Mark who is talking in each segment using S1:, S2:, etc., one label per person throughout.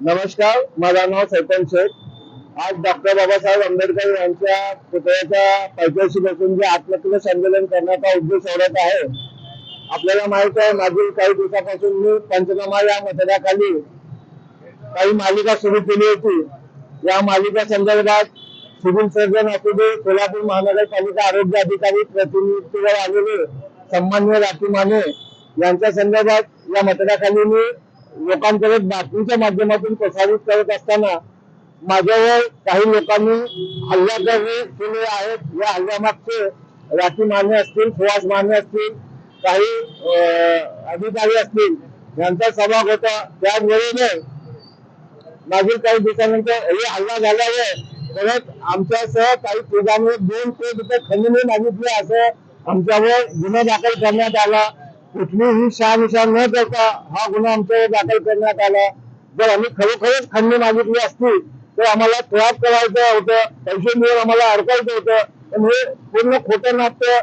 S1: नमस्कार माझं नाव सैतन शेख. आज डॉक्टर बाबासाहेब आंबेडकर यांच्या पुतळ्याच्या पैशाशी बसून जे आत्मक्लेश संमेलन करण्याचा उद्देश सोडत आहे. आपल्याला माहीत आहे मागील काही दिवसापासून मी पंचनामा या मतदाखाली काही मालिका सुरू केली होती. या मालिका संदर्भात सिव्हिल सर्जन असू दे कोल्हापूर महानगरपालिका आरोग्य अधिकारी प्रतिनिधीवर आलेले सन्मान्य राखी माने यांच्या संदर्भात या मतदाखाली मी लोकांकडे बातमीच्या माध्यमातून प्रसारित करत असताना माझ्यावर काही लोकांनी हल्ला करणे केले आहेत. या हल्ल्यामागचे राखी माने असतील सुहास माने असतील काही अं, अधिकारी असतील यांचा सहभाग होता. त्यामुळे मागील काही दिवसानंतर हे हल्ला झाल्यावर परत आमच्यासह काही ठिकाणी दोन ते रुपये खंडणी मागितली असं आमच्यावर गुन्हा दाखल करण्यात आला. कुठलीही शहानिशा न करता हा गुन्हा आमच्यावर दाखल करण्यात आला. जर आम्ही खरोखरच खंडणी मागितली असती तर आम्हाला ट्रॅप करायचं होतं पैसे मिळून आम्हाला अडकायचं होतं. पण हे पूर्ण खोटं नाट्य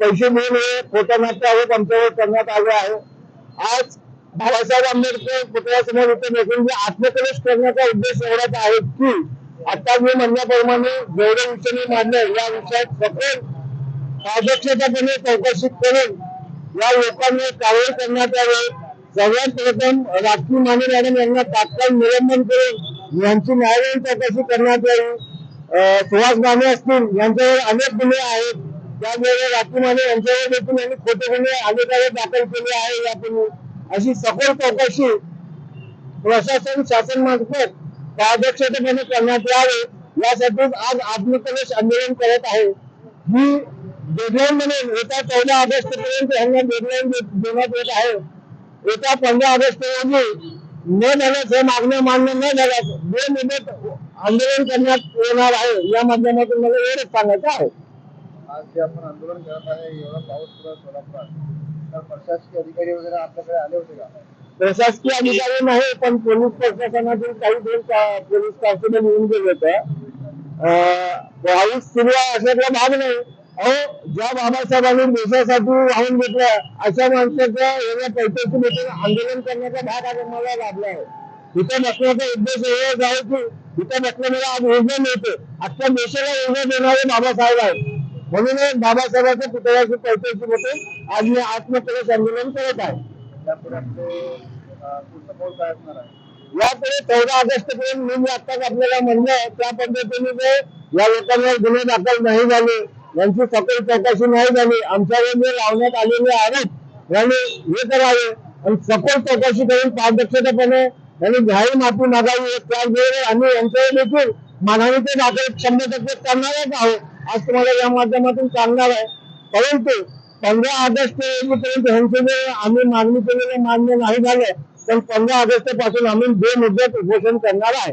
S1: पैसे मिळून हे खोटं नाट्य आरोप आमच्यावर करण्यात आले आहे. आज बाबासाहेब आंबेडकर पुतळ्यासमोर इथे बसून जे आत्मकलेश करण्याचा उद्देश एवढाच आहे की आता मी म्हणण्याप्रमाणे जेवढे उच्च मी मांडले या विषयात सखोल पारदर्शकपणे चौकशी करून या लोकांनी कारवाई करण्यात यावी. सगळ्यात प्रथम राजकीय माने मॅडम यांना तात्काळ निलंबन करून यांची न्यायालयीन चौकशी करण्यात यावी? सुहास माने असतील यांच्यावर अनेक गुन्हे आहेत. त्यामुळे राजकीय माने यांच्यावर देखील यांनी खोटे गुन्हे अधिकारी दाखल केले आहे यापूर्वी. अशी सखोल चौकशी प्रशासन शासन मार्फत पारदर्शकपणे करण्यात यावे. यासाठी आज आत्मकलेश आंदोलन करत आहे. ही डेडलाईन म्हणून येत्या चौदा ऑगस्ट पर्यंत यांना डेडलाईन देण्यात येत आहे. येत्या पंधरा ऑगस्ट रोजी न झाल्यास हे मागण्या मान्य न झाल्यास दोन मुदत आंदोलन करण्यात येणार आहे. या माध्यमातून मला एवढंच सांगायचं आहे.
S2: आज जे आपण आंदोलन करत आहे एवढा पाऊस सोलापुरात. तर प्रशासकीय अधिकारी वगैरे आपल्याकडे आले होते का?
S1: प्रशासकीय अधिकारी नाही पण पोलीस प्रशासनातील काही दोन पोलीस कॉन्स्टेबल येऊन गेले होते. पाऊस सुरू आहे अशातला भाग नाही. अहो ज्या बाबासाहेबांनी देशासाठी वाहून घेतलं अशा माणसाच्या एवढ्या पैशाची भेटून आंदोलन करण्याचा भाग आज मला लाभला आहे. इथे नसण्याचा उद्देश एवढाच आहे की इथं नसल्यामुळे आज योजना मिळते आजच्या देशाला योजना देणारे बाबासाहेब आहेत. म्हणूनच बाबासाहेबांच्या पुतळ्याची पैशाची भेटून आज मी आत्मकलेश आंदोलन करत आहे. यापुढे चौदा ऑगस्ट पर्यंत मी आताच आपल्याला म्हणलं त्या पद्धतीने ते या लोकांवर गुन्हे दाखल नाही झाले यांची सखोल चौकशी नाही झाली. आमच्यावर जे लावण्यात आलेले आरोप यांनी हे करावे. आणि सखोल चौकशी करून पारदर्शकपणे यांनी जाहीर माफी मागावी. त्याचबरोबर आम्ही यांच्यावर देखील मानहानीचे दाखल शंभर टक्के करणारच आहोत. आज तुम्हाला या माध्यमातून सांगणार आहे. परंतु पंधरा ऑगस्ट पर्यंत यांचे जे आम्ही मागणी केलेले मान्य नाही झाले पण पंधरा ऑगस्टपासून आम्ही बेमुदत उपोषण करणार आहे.